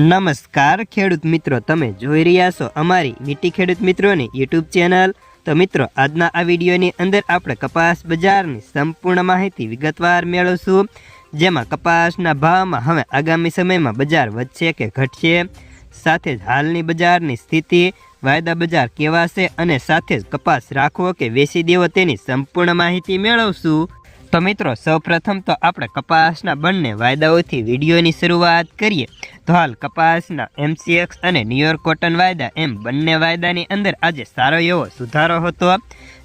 નમસ્કાર, ખેડૂત મિત્રો. તમે જોઈ રહ્યા છો અમારી મીઠી ખેડૂત મિત્રોની યુટ્યુબ ચેનલ. તો મિત્રો, આજના આ વિડીયોની અંદર આપણે કપાસ બજારની સંપૂર્ણ માહિતી વિગતવાર મેળવશું. જેમાં કપાસના ભાવમાં હવે આગામી સમયમાં બજાર વધશે કે ઘટશે, સાથે જ હાલની બજારની સ્થિતિ, વાયદા બજાર કેવા છે, અને સાથે જ કપાસ રાખવો કે વેચી દેવો તેની સંપૂર્ણ માહિતી મેળવશું. તો મિત્રો, સૌપ્રથમ તો આપણે કપાસના બંને વાયદાઓથી વિડીયોની શરૂઆત કરીએ. તો હાલ કપાસના એમસીએક્સ અને ન્યુયોર્ક કોટન વાયદા એમ બંને વાયદાની અંદર આજે સારો એવો સુધારો હતો.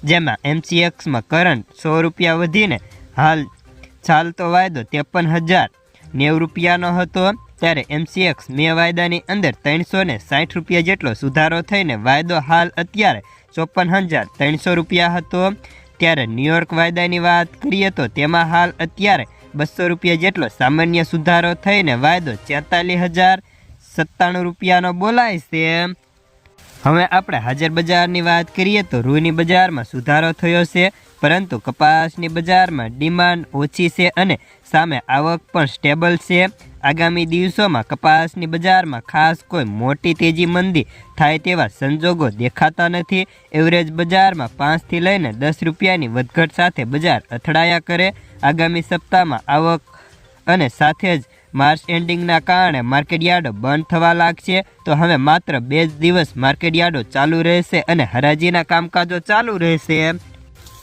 જેમાં એમસીએક્સમાં કરંટ સો રૂપિયા વધીને હાલ ચાલતો વાયદો ત્રેપન હજાર નેવું રૂપિયાનો હતો. ત્યારે એમસીએક્સ મે વાયદાની અંદર ત્રણસો ને સાઠ રૂપિયા જેટલો સુધારો થઈને વાયદો હાલ અત્યારે ચોપન હજાર ત્રણસો રૂપિયા હતો. ત્યારે ન્યુયોર્ક વાયદાની વાત કરીએ તો તેમાં હાલ અત્યારે બસો રૂપિયા જેટલો સામાન્ય સુધારો થઈને વાયદો છેતાલીસ હજાર સત્તાણું રૂપિયાનો બોલાય છે. હવે આપણે હાજર બજારની વાત કરીએ તો રૂની બજારમાં સુધારો થયો છે. પરંતુ કપાસની બજારમાં ડિમાન્ડ ઓછી છે અને સામે આવક પણ સ્ટેબલ છે. આગામી દિવસોમાં કપાસની બજારમાં ખાસ કોઈ મોટી તેજી મંદી થાય તેવા સંજોગો દેખાતા નથી. એવરેજ બજારમાં પાંચથી લઈને દસ રૂપિયાની વધઘટ સાથે બજાર અથડાયા કરે. આગામી સપ્તાહમાં આવક અને સાથે જ માર્ચ એન્ડિંગના કારણે માર્કેટયાર્ડો બંધ થવા લાગશે. તો હવે માત્ર બે જ દિવસ માર્કેટયાર્ડો ચાલુ રહેશે અને હરાજીના કામકાજો ચાલુ રહેશે.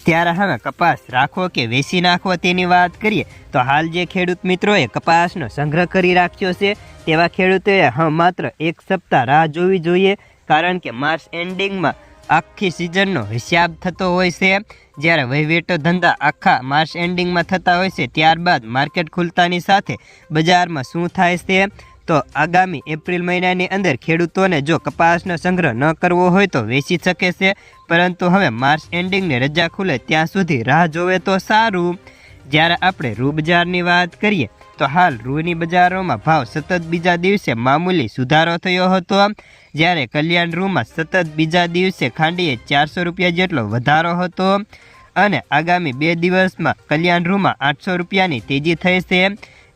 ત્યારે હવે કપાસ રાખવો કે વેચી નાખવો તેની વાત કરીએ, તો હાલ જે ખેડૂત મિત્રોએ કપાસનો સંગ્રહ કરી રાખ્યો છે, તેવા ખેડૂતોએ હા માત્ર એક સપ્તાહ રાહ જોવી જોઈએ, કારણ કે માર્ચ એન્ડિંગમાં આખી સિઝનનો હિસાબ થતો હોય છે. જ્યારે વહીવટો ધંધા આખા માર્ચ એન્ડિંગમાં થતા હોય છે, ત્યારબાદ માર્કેટ ખુલતાની સાથે બજારમાં શું થાય છે તો આગામી એપ્રિલ મહિનાની અંદર ખેડૂતોને જો કપાસનો સંગ્રહ ન કરવો હોય તો વેચી શકે છે. પરંતુ હવે માર્ચ એન્ડિંગની રજા ખુલે ત્યાં સુધી રાહ જોવે તો સારું. જ્યારે આપણે રૂ બજારની વાત કરીએ, તો હાલ રૂની બજારોમાં ભાવ સતત બીજા દિવસે મામૂલી સુધારો થયો હતો. જ્યારે કલ્યાણ રૂમાં સતત બીજા દિવસે ખાંડીએ ચારસો રૂપિયા જેટલો વધારો હતો. અને આગામી બે દિવસમાં કલ્યાણ રૂમાં આઠસો રૂપિયાની તેજી થઈ છે.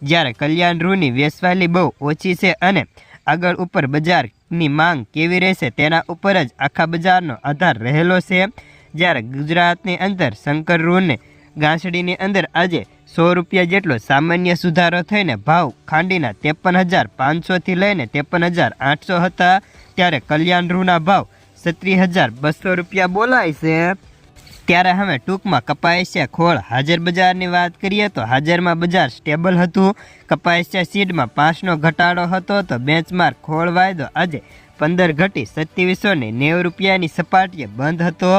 જ્યારે કલ્યાણ રૂની વેચવાલી બહુ ઓછી છે અને આગળ ઉપર બજારની માંગ કેવી રહેશે તેના ઉપર જ આખા બજારનો આધાર રહેલો છે, જ્યારે ગુજરાતની અંદર શંકર રૂને ગાંસડીની અંદર આજે સો રૂપિયા જેટલો સામાન્ય સુધારો થઈને ભાવ ખાંડીના ત્રેપન હજાર પાંચસોથી લઈને ત્રેપન હજાર આઠસો હતા, ત્યારે કલ્યાણ રૂના ભાવ સત્રીસ હજાર બસો રૂપિયા બોલાય છે. ત્યારે હવે ટૂંકમાં કપાસિયા ખોળ. હાજર બજારની વાત કરીએ તો હાજરમાં બજાર સ્ટેબલ હતું. કપાસિયા સીડમાં પાંચનો ઘટાડો હતો તો બેંચમાર્ક ખોળ વાયદો આજે પંદર ઘટી સત્યાવીસો ને નેવું રૂપિયાની સપાટીએ બંધ હતો.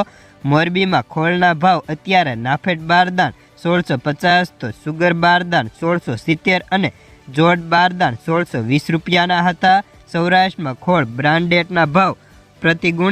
મોરબીમાં ખોળના ભાવ અત્યારે નાફેટ બારદાન સોળસો પચાસ, તો સુગર બારદાન સોળસો સિત્તેર અને જોડ બારદાન સોળસો વીસ રૂપિયાના હતા. સૌરાષ્ટ્રમાં ખોળ બ્રાન્ડેડના ભાવ પ્રતિ ગુણી